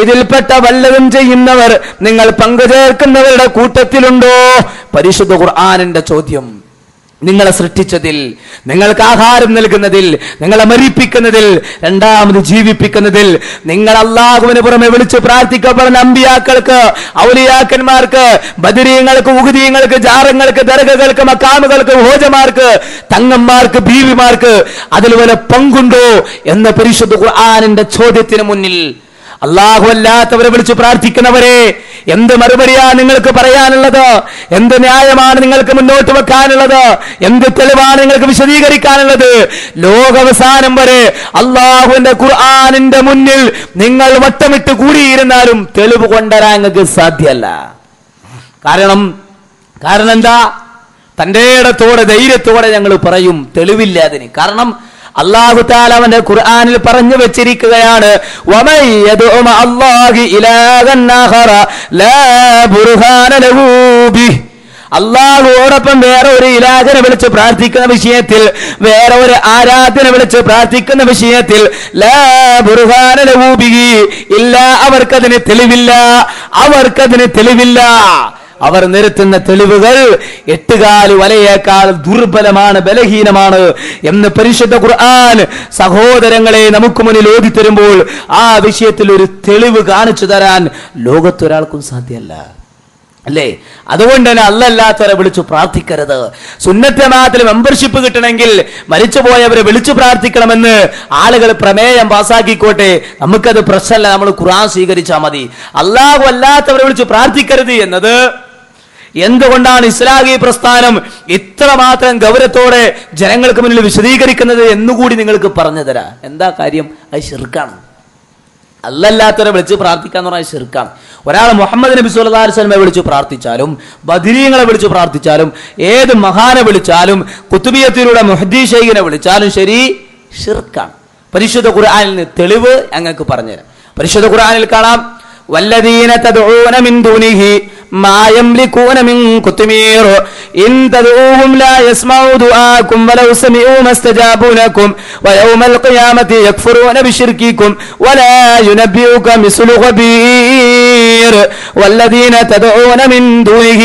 ഇതിൽപ്പെട്ട വല്ലതും ചെയ്യുന്നവർ നിങ്ങൾ പങ്കുചേർക്കുന്നവരുടെ കൂട്ടത്തിലുണ്ടോ? പരിശുദ്ധ ഖുർആാനിന്റെ ചോദ്യം. നിങ്ങളെ സൃഷ്ടിച്ചതിൽ നിങ്ങൾക്ക് ആഹാരം നൽകുന്നതിൽ നിങ്ങളെ മരിപ്പിക്കുന്നതിൽ രണ്ടാമത് ജീവിപ്പിക്കുന്നതിൽ നിങ്ങൾ അള്ളാഹുവിന് പുറമെ വിളിച്ച് പ്രാർത്ഥിക്കപ്പെടുന്ന അമ്പിയാക്കൾക്ക് ഔലിയാക്കന്മാർക്ക് ബദിരീയങ്ങൾക്ക് ഉഹുദീയങ്ങൾക്ക് ജാറങ്ങൾക്ക് ദർഗകൾക്ക് മക്കാമുകൾക്ക് ഹോജമാർക്ക് തങ്ങന്മാർക്ക് ബീവിമാർക്ക് അതിൽ വല്ല പങ്കുണ്ടോ? എന്ന പരിശുദ്ധ ഖുർആാനിന്റെ ചോദ്യത്തിന് മുന്നിൽ അള്ളാഹു അല്ലാത്തവരെ വിളിച്ച് പ്രാർത്ഥിക്കുന്നവരെ എന്ത് മറുപടിയാ നിങ്ങൾക്ക് പറയാനുള്ളത്? എന്ത് ന്യായമാണ് നിങ്ങൾക്ക് മുന്നോട്ട് വെക്കാനുള്ളത്? എന്ത് തെളിവാണ് നിങ്ങൾക്ക് വിശദീകരിക്കാനുള്ളത്? ലോകാവസാനം വരെ അള്ളാഹുവിന്റെ ഖുർആാനിന്റെ മുന്നിൽ നിങ്ങൾ വട്ടമിട്ട് കൂടിയിരുന്നാലും തെളിവ് കൊണ്ടുവരാൻ നിങ്ങൾക്ക് സാധ്യമല്ല കാരണം കാരണം എന്താ? തന്റെ ഇടത്തോടെ ധൈര്യത്തോടെ ഞങ്ങൾ പറയും തെളിവില്ല അതിന്. കാരണം അള്ളാഹു താലവന്റെ ഖുർആാനിൽ പറഞ്ഞു വെച്ചിരിക്കുകയാണ് അള്ളാഹുവോടൊപ്പം വേറെ ഒരു ഇലാജനെ വിളിച്ച് പ്രാർത്ഥിക്കുന്ന വിഷയത്തിൽ വേറെ ഒരു ആരാധന വിളിച്ച് പ്രാർത്ഥിക്കുന്ന വിഷയത്തിൽ ഇല്ല അവർക്കതിന് തെളിവില്ല അവർക്കതിന് തെളിവില്ല. അവർ നിരത്തുന്ന തെളിവുകൾ എട്ടുകാൽ വലയേക്കാൾ ദുർബലമാണ് ബലഹീനമാണ് എന്ന് പരിശുദ്ധ ഖുർആൻ സഹോദരങ്ങളെ നമുക്ക് മുന്നിൽ ഓതി തരുമ്പോൾ ആ വിഷയത്തിൽ ഒരു തെളിവ് കാണിച്ചു തരാൻ ലോകത്തൊരാൾക്കും സാധ്യമല്ല അല്ലേ? അതുകൊണ്ട് തന്നെ അല്ലല്ലാത്തവരെ വിളിച്ചു പ്രാർത്ഥിക്കരുത്. സുന്നത്തമാത്തിൽ മെമ്പർഷിപ്പ് കിട്ടണമെങ്കിൽ മരിച്ചുപോയവരെ വിളിച്ചു പ്രാർത്ഥിക്കണമെന്ന് ആളുകൾ പ്രമേയം പാസ്സാക്കിക്കോട്ടെ നമുക്കത് പ്രശ്നമല്ല നമ്മൾ ഖുർആൻ സ്വീകരിച്ചാൽ മതി. അല്ലാഹു അല്ലാത്തവരെ വിളിച്ചു പ്രാർത്ഥിക്കരുത് എന്നത് എന്തുകൊണ്ടാണ് ഇസ്ലാഹി പ്രസ്ഥാനം ഇത്രമാത്രം ഗൗരവത്തോടെ ജനങ്ങൾക്ക് മുന്നിൽ വിശദീകരിക്കുന്നത് എന്നുകൂടി നിങ്ങൾക്ക് പറഞ്ഞു തരാം. എന്താ കാര്യം? അത് ശിർക്കാണ്. അല്ലല്ലാത്തവരെ വിളിച്ച് പ്രാർത്ഥിക്കാന്ന് പറഞ്ഞാൽ ശിർക്കാണ്. ഒരാൾ മുഹമ്മദ് നബി സുല്ലാ വസല്ലമയെ വിളിച്ച് പ്രാർത്ഥിച്ചാലും ബദിരീങ്ങളെ വിളിച്ച് പ്രാർത്ഥിച്ചാലും ഏത് മഹാനെ വിളിച്ചാലും കുത്തുബിയത്തിലൂടെ ഷെയ്ഖിനെ വിളിച്ചാലും ശരി ഷിർക്കാണ് പരിശുദ്ധ ഖുർആനിൽ തെളിവ് ഞങ്ങൾക്ക് പറഞ്ഞുതരാം. പരിശുദ്ധ ഖുർആാനിൽ കാണാം والذين تدعون من دونه ما يملكون من قطمير إن تدعوهم لا يسمعوا دعاكم ولو سمعوا ما استجابوا لكم ويوم القيامة يكفرون بشرككم ولا ينبئك مثل خبير. والذين تدعون من دونه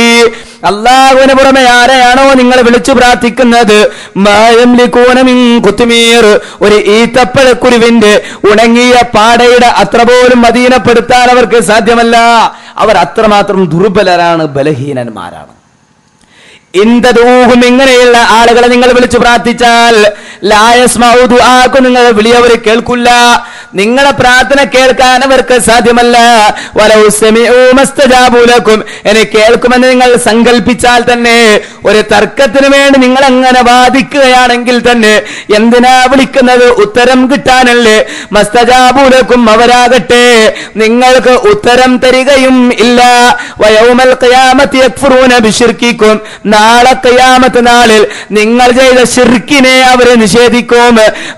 അള്ളാഹുവിന് പുറമെ ആരെയാണോ നിങ്ങൾ വിളിച്ചു പ്രാർത്ഥിക്കുന്നത്? ഒരു ഈത്തപ്പഴക്കുരുവിന്റെ ഉണങ്ങിയ പാടയുടെ അത്ര പോലും അധീനപ്പെടുത്താൻ അവർക്ക് സാധ്യമല്ല. അവർ അത്രമാത്രം ദുർബലരാണ് ബലഹീനന്മാരാണ്. ഇന്ദൂഹും ഇങ്ങനെയുള്ള ആളുകളെ നിങ്ങൾ വിളിച്ചു പ്രാർത്ഥിച്ചാൽ ലായസ്മൗദു ആക്കും നിങ്ങൾ വിളിയവർ കേൾക്കില്ല. നിങ്ങളെ പ്രാർത്ഥന കേൾക്കാൻ അവർക്ക് സാധ്യമല്ല. വലൗ സമിഉ മസ്തജാബുലക്കും എന്നെ കേൾക്കുമെന്ന് നിങ്ങൾ സങ്കല്പിച്ചാൽ തന്നെ ഒരു തർക്കത്തിന് വേണ്ടി നിങ്ങൾ അങ്ങനെ വാദിക്കുകയാണെങ്കിൽ തന്നെ എന്തിനാ വിളിക്കുന്നത്? ഉത്തരം കിട്ടാനല്ലേ? മസ്തജാബൂലക്കും അവരാകട്ടെ നിങ്ങൾക്ക് ഉത്തരം തരികയും ഇല്ല. വയൗമൽ ഖിയാമത്തി യക്ഫുറൂന ബിശിർക്കിക്കും നാളെ കയ്യാമത്തെ നാളിൽ നിങ്ങൾ ചെയ്ത ഷിർക്കിനെ അവരെ നിഷേധിക്കും.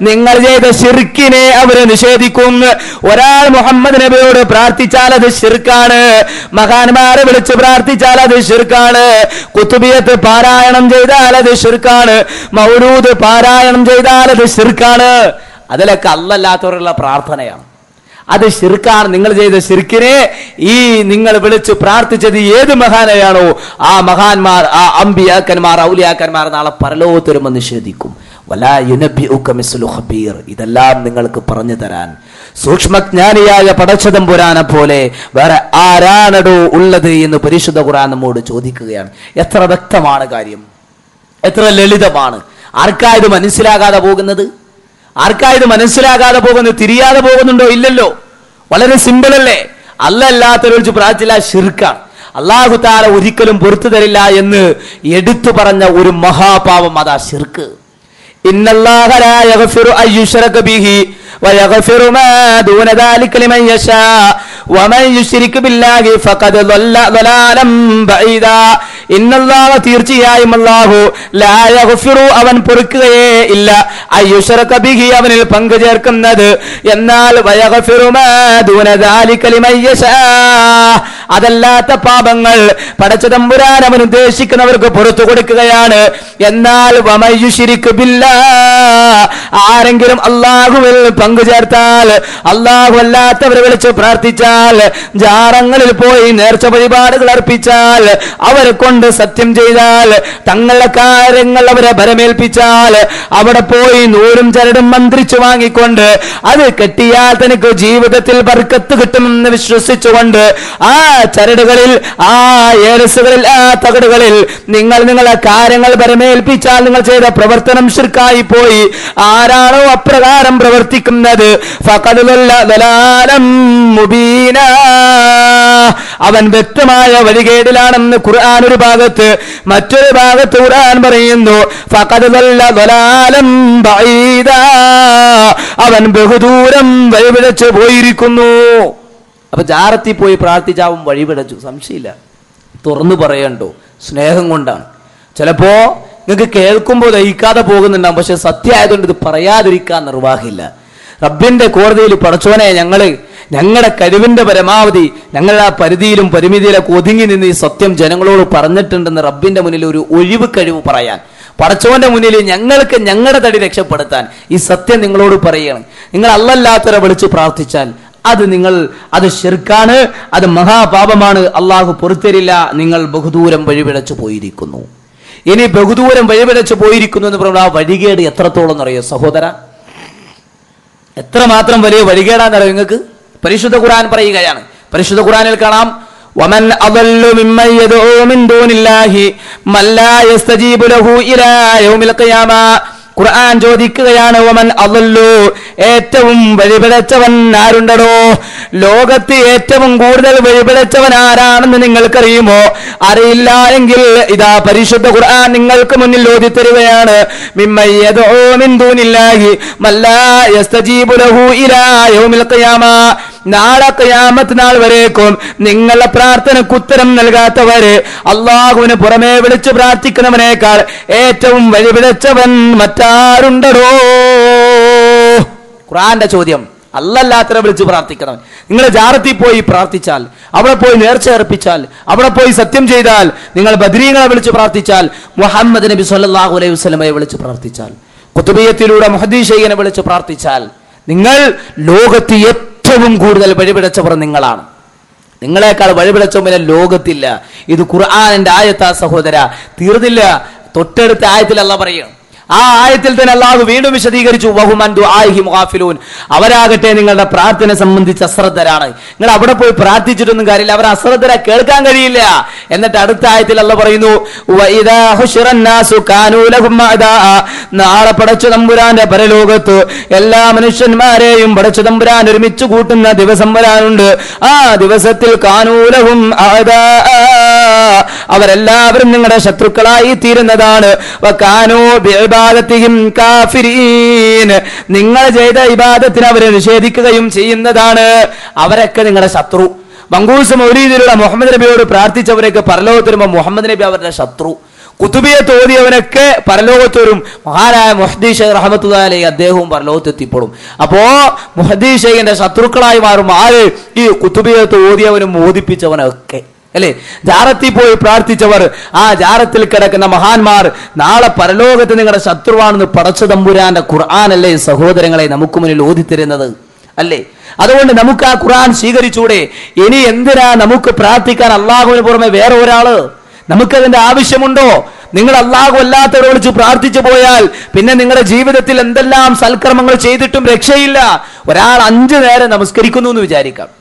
നിങ്ങൾ ചെയ്ത ഷിർക്കിനെ അവരെ നിഷേധിക്കും. ഒരാൾ മുഹമ്മദ് നബിയോട് പ്രാർത്ഥിച്ചാൽ അത് ഷിർക്കാണ് മഹാന്മാരെ വിളിച്ച് പ്രാർത്ഥിച്ചാൽ അത് ഷിർക്കാണ് കുത്തുബിയത്ത് പാരായണം ചെയ്താൽ അത് ഷിർക്കാണ് മൗലൂദ് പാരായണം ചെയ്താൽ അത് ഷിർക്കാണ് അതിലൊക്കെ അല്ലല്ലാത്തവരുള്ള പ്രാർത്ഥനയാണ്. അത് ഷിർക്കാണ് നിങ്ങൾ ചെയ്ത ഷിർക്കിനെ ഈ നിങ്ങൾ വിളിച്ചു പ്രാർത്ഥിച്ചത് ഏത് മഹാനെയാണോ ആ മഹാന്മാർ ആ അമ്പിയാക്കന്മാർ ഔലിയാക്കന്മാർ നാളെ പരലോകത്തരുമ നിഷേധിക്കും. ഇതെല്ലാം നിങ്ങൾക്ക് പറഞ്ഞു തരാൻ. സൂക്ഷ്മജ്ഞാനിയായ പടച്ചതമ്പുരാനെ പോലെ വേറെ ആരാണടോ ഉള്ളത് എന്ന് പരിശുദ്ധ ഖുർആൻ നമ്മോട് ചോദിക്കുകയാണ്. എത്ര വ്യക്തമാണ് കാര്യം? എത്ര ലളിതമാണ്? ആർക്കാ ഇത് മനസ്സിലാകാതെ പോകുന്നത്? ആർക്കാ ഇത് മനസ്സിലാകാതെ പോകുന്നു തിരിയാതെ പോകുന്നുണ്ടോ? ഇല്ലല്ലോ. വളരെ സിമ്പിൾ അല്ലേ? അല്ലല്ലാത്തൊരു വിളിച്ച് പ്രാർത്ഥിച്ചില്ല ഷിർക്കാണ് അള്ളാഹു താല ഒരിക്കലും പുറത്തു തരില്ല എന്ന് എടുത്തു പറഞ്ഞ ഒരു മഹാപാപം അതാ ഷിർക്ക് ഇന്നല്ലാഹ ഇന്നല്ലാഹ തീർച്ചയായും അല്ലാഹു ലായഹുഫിറു അവൻ പൊറുക്കുകയേ ഇല്ല. അയ്യുഷറ കബിഹി അവനിൽ പങ്കു ചേർക്കുന്നത്. എന്നാൽ അതല്ലാത്ത പാപങ്ങൾ പടച്ച തമ്പുരാൻ അവൻ ഉദ്ദേശിക്കുന്നവർക്ക് പുറത്തു കൊടുക്കുകയാണ്. എന്നാൽ ആരെങ്കിലും അള്ളാഹുവിൽ പങ്കു ചേർത്താൽ അള്ളാഹു അല്ലാത്തവരെ വിളിച്ച് പ്രാർത്ഥിച്ചാൽ ജാറങ്ങളിൽ പോയി നേർച്ച വഴിപാടുകൾ അർപ്പിച്ചാൽ അവരെ കൊണ്ട് സത്യം ചെയ്താൽ തങ്ങളുടെ കാര്യങ്ങൾ അവരെ ഭരമേൽപ്പിച്ചാൽ അവിടെ പോയി നൂലും ചരടും മന്ത്രിച്ചു വാങ്ങിക്കൊണ്ട് അത് കെട്ടിയാൽ തനിക്ക് ജീവിതത്തിൽ ബർക്കത്ത് കിട്ടുമെന്ന് വിശ്വസിച്ചുകൊണ്ട് ആ ചരടുകളിൽ ആ ഏലസുകളിൽ ആ തകടുകളിൽ നിങ്ങൾ നിങ്ങളെ കാര്യങ്ങൾ ഭരമേൽപ്പിച്ചാൽ നിങ്ങൾ ചെയ്ത പ്രവർത്തനം ശിർക്കായി പോയി. ആരാണോ അപ്രകാരം പ്രവർത്തിക്കുന്നത്? അവൻ വ്യക്തമായ വഴികേടിലാണെന്ന് ഖുർആൻ ഒരു ഭാഗത്ത് മറ്റൊരു ഭാഗത്ത് ഖുർആൻ പറയുന്നു അവൻ ബഹുദൂരം വഴിപിഴച്ചു പോയിരിക്കുന്നു. അപ്പൊ ജാറത്തിൽ പോയി പ്രാർത്ഥിച്ചാവും വഴിപിടച്ചു സംശയമില്ല. തുറന്നു പറയണ്ടോ. സ്നേഹം കൊണ്ടാണ്. ചിലപ്പോ നിങ്ങൾക്ക് കേൾക്കുമ്പോൾ ദഹിക്കാതെ പോകുന്നുണ്ടാവും. പക്ഷെ സത്യമായതുകൊണ്ട് ഇത് പറയാതിരിക്കാൻ നിർവാഹമില്ല. റബ്ബിന്റെ കോടതിയിൽ പടച്ചോനെ ഞങ്ങൾ ഞങ്ങളുടെ കഴിവിന്റെ പരമാവധി ഞങ്ങൾ ആ പരിധിയിലും പരിമിതിയിലൊക്കെ ഒതുങ്ങി നിന്ന് ഈ സത്യം ജനങ്ങളോട് പറഞ്ഞിട്ടുണ്ടെന്ന് റബ്ബിന്റെ മുന്നിൽ ഒരു ഒഴിവ് കഴിവ് പറയാൻ പടച്ചോന്റെ മുന്നിൽ ഞങ്ങൾക്ക് ഞങ്ങളുടെ തടി രക്ഷപ്പെടുത്താൻ ഈ സത്യം നിങ്ങളോട് പറയണം. നിങ്ങൾ അല്ലല്ലാത്തവരെ വിളിച്ച് പ്രാർത്ഥിച്ചാൽ അത് നിങ്ങൾ അത് ഷിർക്കാണ് അത് മഹാപാപമാണ് അള്ളാഹു പൊറത്തരില്ല നിങ്ങൾ ബഹുദൂരം വഴിപിഴച്ചു പോയിരിക്കുന്നു. ഇനി ബഹുദൂരം വഴിപിഴച്ചു പോയിരിക്കുന്നു എന്ന് പറയുമ്പോൾ ആ വഴികേട് എത്രത്തോളം എന്നറിയോ സഹോദര? എത്രമാത്രം വലിയ വഴികേടാന്നറിയോ നിങ്ങൾക്ക്? പരിശുദ്ധ ഖുർആൻ പറയുകയാണ്. പരിശുദ്ധ ഖുർആനിൽ കാണാം വമൻ അദല്ലു يدعو من മിൻ ദൂനില്ലാഹി من لا يستجيب ലഹു ഇലാ യൗമിൽ ഖിയാമ. ഖുർആൻ ചോദിക്കുകയാണ് ഒമൻ അദല്ലു ഏറ്റവും വഴിപിഴച്ചവൻ ആരുണ്ടടോ? ലോകത്ത് ഏറ്റവും കൂടുതൽ വഴിപിഴച്ചവൻ ആരാണെന്ന് നിങ്ങൾക്കറിയുമോ? അറിയില്ല എങ്കിൽ ഇതാ പരിശുദ്ധ ഖുർആൻ നിങ്ങൾക്ക് മുന്നിൽ ഓതിത്തരുകയാണ് മിമ്മയ്യതോ മിമ്മൻ മല്ലാ മിൻ ദൂനില്ലാഹി മൻ ലാ ലഹു ഇലാ യൗമിൽ ഖിയാമ. നാളെ കയാമത്ത് നാൾ വരേക്കും. നിങ്ങളുടെ പ്രാർത്ഥനക്ക് ഉത്തരം നൽകാത്തവര് അള്ളാഹുവിന് പുറമേ വിളിച്ച് പ്രാർത്ഥിക്കുന്നവനേക്കാൾ ഏറ്റവും വഴിപിഴച്ചവൻ മറ്റാരുണ്ടടോ? ഖുറാന്റെ ചോദ്യം. അല്ലല്ലാത്തവരെ വിളിച്ച് പ്രാർത്ഥിക്കണം നിങ്ങൾ ജാറത്തിൽ പോയി പ്രാർത്ഥിച്ചാൽ അവിടെ പോയി നേർച്ച അർപ്പിച്ചാൽ അവിടെ പോയി സത്യം ചെയ്താൽ നിങ്ങൾ ബദ്രീങ്ങളെ വിളിച്ച് പ്രാർത്ഥിച്ചാൽ മുഹമ്മദ് നബി സല്ലാഹു അലൈഹി വസ്ലമയെ വിളിച്ച് പ്രാർത്ഥിച്ചാൽ കുത്തുബിയത്തിലൂടെ മുഹദ്ദീഷയ്യനെ വിളിച്ച് പ്രാർത്ഥിച്ചാൽ നിങ്ങൾ ലോകത്ത് ഏറ്റവും കൂടുതൽ വഴിപിടച്ചവർ നിങ്ങളാണ്. നിങ്ങളെക്കാൾ വഴിപിടച്ചവനെ ലോകത്തില്ല. ഇത് ഖുർആാനിന്റെ ആയത്ത സഹോദര. തീർന്നില്ല. തൊട്ടടുത്ത ആയത്തിൽ അല്ല പറയും. ആ ആയത്തിൽ തന്നെ അള്ളാഹു വീണ്ടും വിശദീകരിച്ചു. ബഹുമാൻ ദുആഹി അവരാകട്ടെ നിങ്ങളുടെ പ്രാർത്ഥന സംബന്ധിച്ച് അശ്രദ്ധരാണ്. നിങ്ങൾ അവിടെ പോയി പ്രാർത്ഥിച്ചിട്ടൊന്നും കാര്യമില്ല. അവർ അശ്രദ്ധര കേൾക്കാൻ കഴിയില്ല. എന്നിട്ട് അടുത്ത ആയത്തിൽ അല്ല പറയുന്നു നാളെ പടച്ചു തമ്പുരാന്റെ പരലോകത്ത് എല്ലാ മനുഷ്യന്മാരെയും പടച്ചു തമ്പുരാൻ ഒരുമിച്ച് കൂട്ടുന്ന ദിവസം വരാനുണ്ട്. ആ ദിവസത്തിൽ കാനൂലവും. അവരെല്ലാവരും നിങ്ങളുടെ ശത്രുക്കളായി തീരുന്നതാണ്. നിങ്ങൾ ചെയ്ത ഇബാദത്തിന് അവരെ നിഷേധിക്കുകയും ചെയ്യുന്നതാണ്. അവരൊക്കെ നിങ്ങളുടെ ശത്രു. മങ്കൂസ് മൗരീദിലുള്ള മുഹമ്മദ് നബിയോട് പ്രാർത്ഥിച്ചവരൊക്കെ പരലോകത്ത് വരുമ്പോൾ മുഹമ്മദ് നബി അവരുടെ ശത്രു. കുത്തുബിയെ തോന്നിയവനൊക്കെ പരലോകത്ത് വരും മഹാനായ മുഹദീഷ് ഷെയ്ഖ് റഹമത്തുല്ലാലി അദ്ദേഹവും പരലോകത്തെത്തിപ്പെടും. അപ്പോ മുഹദീഷയ്യന്റെ ശത്രുക്കളായി മാറും ആര്? ഈ കുത്തുബിയെ തോന്നിയവനും മോദിപ്പിച്ചവനൊക്കെ. അല്ലേ? ജാറത്തിൽ പോയി പ്രാർത്ഥിച്ചവർ ആ ജാറത്തിൽ കിടക്കുന്ന മഹാന്മാർ നാളെ പരലോകത്ത് നിങ്ങളുടെ ശത്രുവാണെന്ന് പടച്ചു തമ്പുരാന്റെ ഖുർആാനല്ലേ സഹോദരങ്ങളെ നമുക്ക് മുന്നിൽ ഓതിത്തരുന്നത്? അല്ലേ? അതുകൊണ്ട് നമുക്ക് ആ ഖുർആൻ സ്വീകരിച്ചൂടെ. ഇനി എന്തിനാ നമുക്ക് പ്രാർത്ഥിക്കാൻ അള്ളാഹുവിന് പുറമെ വേറെ ഒരാൾ? നമുക്കതിന്റെ ആവശ്യമുണ്ടോ? നിങ്ങൾ അള്ളാഹു അല്ലാത്തവരെ വിളിച്ച് പ്രാർത്ഥിച്ചു പോയാൽ പിന്നെ നിങ്ങളുടെ ജീവിതത്തിൽ എന്തെല്ലാം സൽക്രമങ്ങൾ ചെയ്തിട്ടും രക്ഷയില്ല. ഒരാൾ അഞ്ചു നേരം നമസ്കരിക്കുന്നു എന്ന് വിചാരിക്കാം.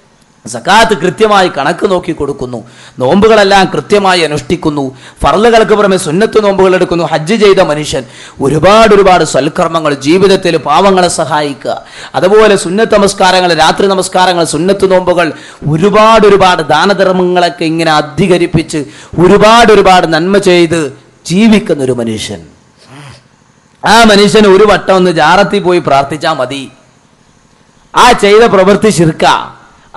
സക്കാത്ത് കൃത്യമായി കണക്ക് നോക്കി കൊടുക്കുന്നു. നോമ്പുകളെല്ലാം കൃത്യമായി അനുഷ്ഠിക്കുന്നു. ഫറലുകൾക്ക് പുറമെ സുന്നത്ത് നോമ്പുകൾ എടുക്കുന്നു. ഹജ്ജ് ചെയ്ത മനുഷ്യൻ ഒരുപാട് ഒരുപാട് സൽക്കർമ്മങ്ങൾ ജീവിതത്തിൽ പാവങ്ങളെ സഹായിക്കുക. അതുപോലെ സുന്നത്ത് നമസ്കാരങ്ങൾ രാത്രി നമസ്കാരങ്ങൾ സുന്നത്ത് നോമ്പുകൾ ഒരുപാട് ഒരുപാട് ദാനധർമ്മങ്ങളൊക്കെ ഇങ്ങനെ അധികരിപ്പിച്ച് ഒരുപാട് ഒരുപാട് നന്മ ചെയ്ത് ജീവിക്കുന്ന ഒരു മനുഷ്യൻ. ആ മനുഷ്യൻ ഒരു വട്ടം ഒന്ന് ജാറത്തിൽ പോയി പ്രാർത്ഥിച്ചാൽ മതി. ആ ചെയ്ത പ്രവൃത്തി ശിർക്ക.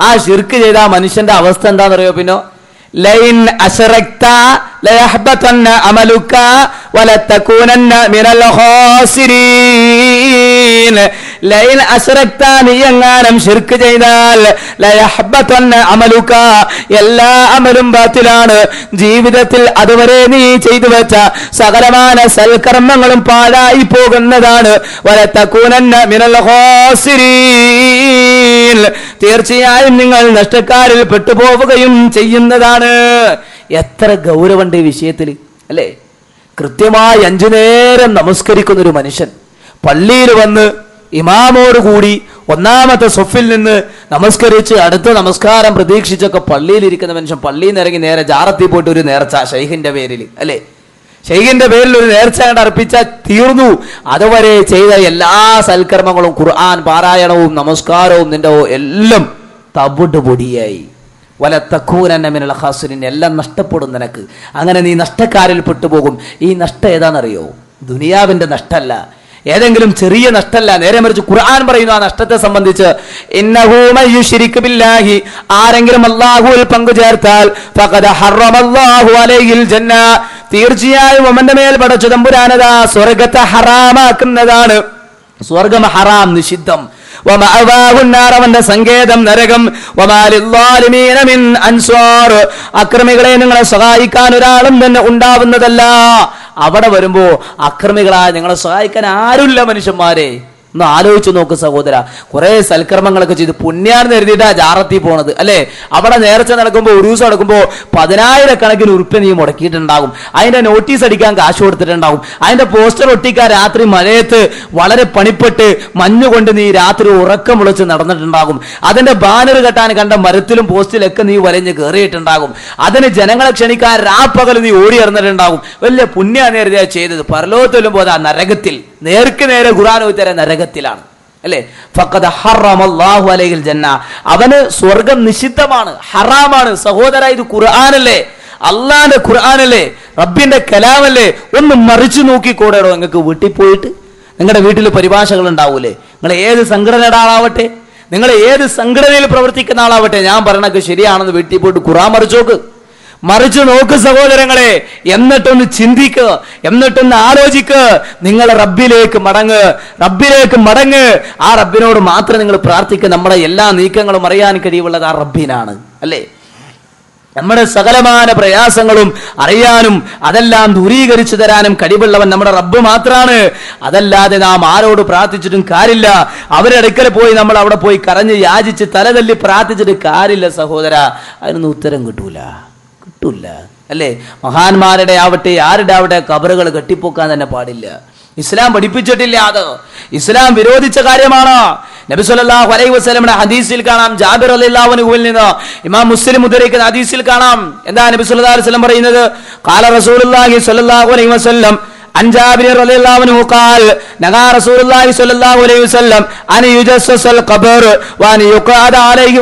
ആ ഷിർക്ക് ചെയ്ത ആ മനുഷ്യന്റെ അവസ്ഥ എന്താണെന്നറിയോ പിന്നോ? ലൈൻ അശറക്ത അമലുക മിനൽ ഖാസിരീൻ. ലൈൻ അശറക്ത ശിർക്ക് ചെയ്താൽ അമലുക എല്ലാ അമലും ബാത്തിലാണ്. ജീവിതത്തിൽ അതുവരെ നീ ചെയ്തു വെച്ച സകലമാന സൽക്കർമ്മങ്ങളും പാഴായി പോകുന്നതാണ്. വലതകൂനന്ന മിനൽ ഖാസിരീൻ. തീർച്ചയായും നിങ്ങൾ നഷ്ടക്കാരിൽ പെട്ടുപോവുകയും ചെയ്യുന്നതാണ്. എത്ര ഗൗരവമുണ്ട് ഈ വിഷയത്തിൽ അല്ലേ? കൃത്യമായി അഞ്ചു നേരം നമസ്കരിക്കുന്ന ഒരു മനുഷ്യൻ. പള്ളിയിൽ വന്ന് ഇമാമോട് കൂടി ഒന്നാമത്തെ സൊഫിൽ നിന്ന് നമസ്കരിച്ച് അടുത്ത നമസ്കാരം പ്രതീക്ഷിച്ചൊക്കെ പള്ളിയിലിരിക്കുന്ന മനുഷ്യൻ പള്ളിയിൽ നിന്ന് ഇറങ്ങി നേരെ ജാറത്തിൽ പോയിട്ട് ഒരു നേർച്ച ഷെയ്ഖിന്റെ പേരിൽ അല്ലേ? ഷെയ്ഖിന്റെ പേരിൽ ഒരു നേർച്ച അർപ്പിച്ച തീർന്നു. അതുവരെ ചെയ്ത എല്ലാ സൽക്കർമ്മങ്ങളും ഖുർആൻ പാരായണവും നമസ്കാരവും നിന്റെ എല്ലാം തവിട് പൊടിയായി. വല തക്കൂരന്നമിനുള്ള ഹാസുരിൻ എല്ലാം നഷ്ടപ്പെടും നിനക്ക്. അങ്ങനെ നീ നഷ്ടക്കാരിൽ പെട്ടുപോകും. ഈ നഷ്ടം ഏതാണെന്നറിയോ? ദുനിയാവിന്റെ നഷ്ടമല്ല ഏതെങ്കിലും ചെറിയ നഷ്ടമല്ല നേരെ മറിച്ച് ഖുർആൻ പറയുന്നു ആ നഷ്ടത്തെ സംബന്ധിച്ച്. ബില്ലാഹി. ആരെങ്കിലും അല്ലാഹുവിൽ പങ്കു ചേർത്താൽ ഫഖദ ഹറമല്ലാഹു തീർച്ചയായും അവന്റെ മേൽ പടച്ചു തമ്പുരാനതാ സ്വർഗത്തെ ഹറാമാക്കുന്നതാണ്. സ്വർഗം ഹറാം നിഷിദ്ധം. അവന്റെ സങ്കേതം നരകം. അക്രമികളെ നിങ്ങളെ സഹായിക്കാൻ ഒരാളും തന്നെ ഉണ്ടാവുന്നതല്ല. അവിടെ വരുമ്പോ അക്രമികളായ നിങ്ങളെ സഹായിക്കാൻ ആരുമില്ല മനുഷ്യന്മാരെ. ഒന്ന് ആലോചിച്ച് നോക്ക് സഹോദര. കുറെ സൽക്കർമ്മങ്ങളൊക്കെ ചെയ്ത് പുണ്യാർന്ന് എഴുതിയിട്ടാ ജാറത്തി പോണത് അല്ലെ? അവിടെ നേർച്ച നടക്കുമ്പോൾ ഒരു ദിവസം നടക്കുമ്പോൾ പതിനായിരക്കണക്കിന് ഉറുപ്പ്യ നീ മുടക്കിയിട്ടുണ്ടാകും. അതിന്റെ നോട്ടീസ് അടിക്കാൻ കാശ് കൊടുത്തിട്ടുണ്ടാകും. അതിന്റെ പോസ്റ്റർ ഒട്ടിക്കാൻ രാത്രി മഴയത്ത് വളരെ പണിപ്പെട്ട് മഞ്ഞുകൊണ്ട് നീ രാത്രി ഉറക്കം വിളിച്ച് നടന്നിട്ടുണ്ടാകും. അതിന്റെ ബാനർ കെട്ടാൻ കണ്ട മരത്തിലും പോസ്റ്റിലൊക്കെ നീ വലഞ്ഞ് കയറിയിട്ടുണ്ടാകും അതിന് ജനങ്ങളെ ക്ഷണിക്കാൻ രാപ്പകൽ നീ ഓടി ഇറന്നിട്ടുണ്ടാകും. വലിയ പുണ്യ എഴുതിയാ ചെയ്തത്. പരലോകത്ത് പോതാ നരകത്തിൽ. നേർക്ക് നേരെ ഖുറാൻ ഉത്തര നരകത്തിലാണ് അല്ലേ? ഫഖദ ഹറമല്ലാഹു അലൈഹിൽ ജന്ന. അവന് സ്വർഗം നിഷിദ്ധമാണ് ഹറാമാണ്. സഹോദര ഇത് ഖുർആാനല്ലേ? അള്ളാന്റെ ഖുർആാനല്ലേ? റബ്ബിന്റെ കലാമല്ലേ? ഒന്ന് മറിച്ചു നോക്കിക്കൂടെടോ നിങ്ങൾക്ക് വീട്ടിൽ പോയിട്ട്. നിങ്ങളുടെ വീട്ടിൽ പരിഭാഷകൾ ഉണ്ടാവൂലേ? നിങ്ങൾ ഏത് സംഘടനയുടെ ആളാവട്ടെ? നിങ്ങൾ ഏത് സംഘടനയിൽ പ്രവർത്തിക്കുന്ന ആളാവട്ടെ? ഞാൻ പറയണൊക്കെ ശരിയാണെന്ന് വീട്ടിൽ പോയിട്ട് ഖുറാൻ മറിച്ചു നോക്ക്. മറിച്ചു നോക്ക് സഹോദരങ്ങളെ എന്നിട്ടൊന്ന് ചിന്തിക്ക് എന്നിട്ടൊന്ന് ആലോചിക്ക്. നിങ്ങൾ റബ്ബിലേക്ക് മടങ്ങ് റബ്ബിലേക്ക് മടങ്ങ്. ആ റബ്ബിനോട് മാത്രം നിങ്ങൾ പ്രാർത്ഥിക്കുക നമ്മുടെ എല്ലാ നീക്കങ്ങളും അറിയാൻ കഴിവുള്ളത് ആ റബ്ബിനാണ് അല്ലേ? നമ്മുടെ സകലമാന പ്രയാസങ്ങളും അറിയാനും അതെല്ലാം ദൂരീകരിച്ചു തരാനും കഴിവുള്ളവൻ നമ്മുടെ റബ്ബ് മാത്രമാണ് അതല്ലാതെ നാം ആരോട് പ്രാർത്ഥിച്ചിട്ടും കാര്യമില്ല. അവരുടെ അടുക്കൽ പോയി നമ്മൾ അവിടെ പോയി കരഞ്ഞ് യാചിച്ച് തലതല്ലി പ്രാർത്ഥിച്ചിട്ട് കാര്യമില്ല സഹോദര. അതിനൊന്നും ഉത്തരം കിട്ടൂല. കിട്ടൂല അല്ലേ? മഹാന്മാരുടെ ആവട്ടെ ആരുടെ ആവട്ടെ കബറുകൾ കെട്ടിപ്പോക്കാൻ തന്നെ പാടില്ല. ഇസ്ലാം പഠിപ്പിച്ചിട്ടില്ല അത്. ഇസ്ലാം വിരോധിച്ച കാര്യമാണ്. നബി സല്ലല്ലാഹു അലൈഹി വസല്ലമയുടെ ഹദീസിൽ കാണാം. ജാബിർ റളിയല്ലാഹു അൻഹുവിൽ നിന്ന് ഇമാം മുസ്ലിം ഉദ്ധരിക്കുന്ന ഹദീസിൽ കാണാം. എന്താ നബി സല്ലല്ലാഹു അലൈഹി വസല്ലം പറയുന്നത്? ഖാല റസൂലുള്ളാഹി സ്വല്ലല്ലാഹു അലൈഹി വസല്ലം റസൂലുള്ളാഹി സ്വല്ലല്ലാഹു അലൈഹി വസല്ലം അലൈഹി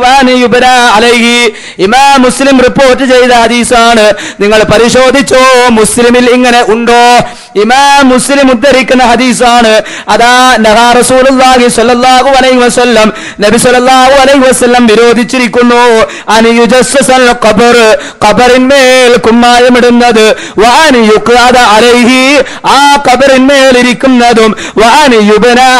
അലൈഹി. ഇമാം മുസ്ലിം റിപ്പോർട്ട് ചെയ്ത ഹദീസാണ് നിങ്ങൾ പരിശോധിച്ചോ മുസ്ലിമിൽ ഇങ്ങനെ ഉണ്ടോ? ഇമാം മുസ്ലിം ഉദ്ധരിക്കുന്ന ഹദീസാണ്. അതാ റസൂലുള്ളാഹി സ്വല്ലല്ലാഹു അലൈഹി വസല്ലം നബി സ്വല്ലല്ലാഹു അലൈഹി വസല്ലം വിരോധിച്ചിരിക്കുന്നു. ഖബർ കുമ്മായമിടുന്നത്. അലൈഹി ആ ഇരിക്കുന്നതും.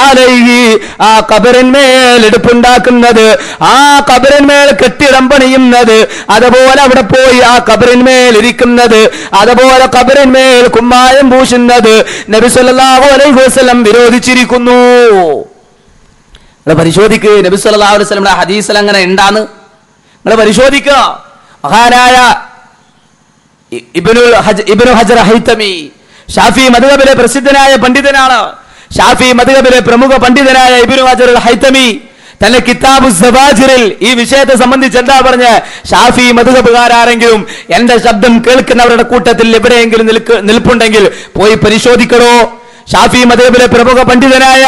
അലൈഹി ആ ഖബറിന്മേൽ എടുപ്പുണ്ടാക്കുന്നത് ആ ഖബറിന്മേൽ കെട്ടിടം പണിയുന്നത്. അതുപോലെ അവിടെ പോയി ആ ഖബറിന്മേൽ ഇരിക്കുന്നത്. അതുപോലെ ഖബറിന്മേൽ കുമ്മായം പൂശുന്നത്. നബി സല്ലല്ലാഹു അലൈഹി വസല്ലം വിരോധിച്ചിരിക്കുന്നു. നിങ്ങൾ പരിശോധിക്ക് നബി സല്ലല്ലാഹു അലൈഹി വസല്ലമയുടെ ഹദീസിൽ അങ്ങനെ ഉണ്ടാന്ന് നിങ്ങൾ പരിശോധിക്കുക മഹാനായ ഇബ്നുൽ ഹജ് ഇബ്നു ഹജർ ഹൈത്തമി ഷാഫി മദ്ഹബിലെ പ്രസിദ്ധനായ പണ്ഡിതനാണ്. ഷാഫി മദ്ഹബിലെ പ്രമുഖ പണ്ഡിതനായ ഇബ്നു ഹജർ ഹൈത്തമി തന്റെ കിതാബ് സബാജിറിൽ ഈ വിഷയത്തെ സംബന്ധിച്ച് എന്താ പറഞ്ഞ്? ഷാഫി മധുഹബുകാരെങ്കിലും എന്റെ ശബ്ദം കേൾക്കുന്നവരുടെ കൂട്ടത്തിൽ എവിടെയെങ്കിലും നിൽപ്പുണ്ടെങ്കിൽ പോയി പരിശോധിക്കണോ ഷാഫി മദേബിലെ പ്രമുഖ പണ്ഡിതനായ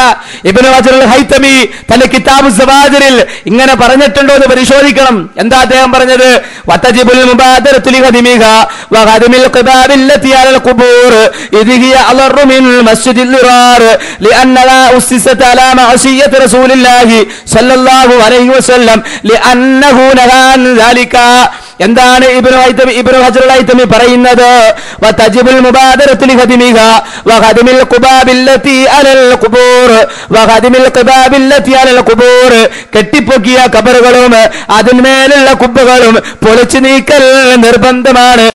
ഇബിന് ഹൈത്തമി തന്റെ കിതാബ് സബാദിൽ ഇങ്ങനെ പറഞ്ഞിട്ടുണ്ടോ എന്ന് പരിശോധിക്കണം. എന്താ അദ്ദേഹം പറഞ്ഞത്? വത്തജിബുൽ അലൽ അലാ റസൂലില്ലാഹി അലൈഹി വസല്ലം ലിഅന്നഹു നഹാൻ എന്താണ് ഇബ്നു ഹജറുൽ ഹൈതമി പറയുന്നത്? വതജിബുൽ മുബാദറത്തു ലിഹദിമിഹ വഹദിമിൽ ഖുബാബില്ലതി അലൽ ഖുബൂർ വഹദിമിൽ ഖുബാബില്ലതി അലൽ ഖുബൂർ. കെട്ടിപ്പൊക്കിയ കബറുകളും അതിന്മേലുള്ള കുബ്ബകളും പൊളിച്ചു നീക്കൽ നിർബന്ധമാണ്.